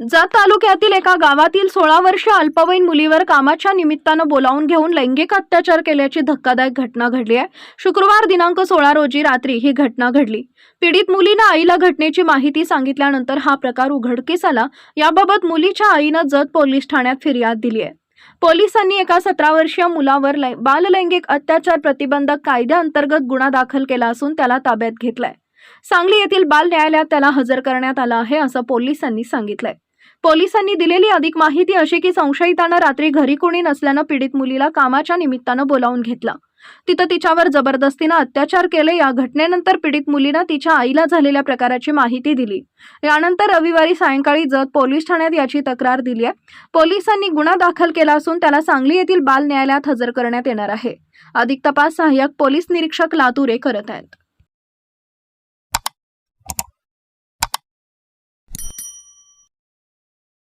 जत तालुक्यातील एका गावातील सोळा वर्ष अल्पवयीन मुलीवर कामाच्या निमित्तानं बोलावून घेऊन लैंगिक अत्याचार केल्याची धक्कादायक घटना घडली आहे. शुक्रवार दिनांक सोळा रोजी रात्री ही घटना घडली. पीडित मुलीनं आईला घटनेची माहिती सांगितल्यानंतर हा प्रकार उघडकीस आला. याबाबत मुलीच्या आईनं जत पोलीस ठाण्यात फिर्याद दिली आहे. पोलिसांनी एका सतरा वर्षीय मुलावर बाललैंगिक अत्याचार प्रतिबंधक कायद्याअंतर्गत गुन्हा दाखल केला असून त्याला ताब्यात घेतलाय. सांगली येथील बाल न्यायालयात त्याला हजर करण्यात आलं आहे असं पोलिसांनी सांगितलंय. पोलिसांनी दिलेली अधिक माहिती अशी की संशयितानं रात्री घरी कोणी नसल्यानं पीडित मुलीला कामाच्या निमित्तानं बोलावून घेतलं. तिथं तिच्यावर जबरदस्तीनं अत्याचार केले. या घटनेनंतर पीडित मुलीनं तिच्या आईला झालेल्या प्रकाराची माहिती दिली. यानंतर रविवारी सायंकाळी जत पोलीस ठाण्यात याची तक्रार दिली आहे. पोलिसांनी गुन्हा दाखल केला असून त्याला सांगली येथील बाल न्यायालयात हजर करण्यात येणार आहे. अधिक तपास सहाय्यक पोलीस निरीक्षक लातुरे करत आहेत.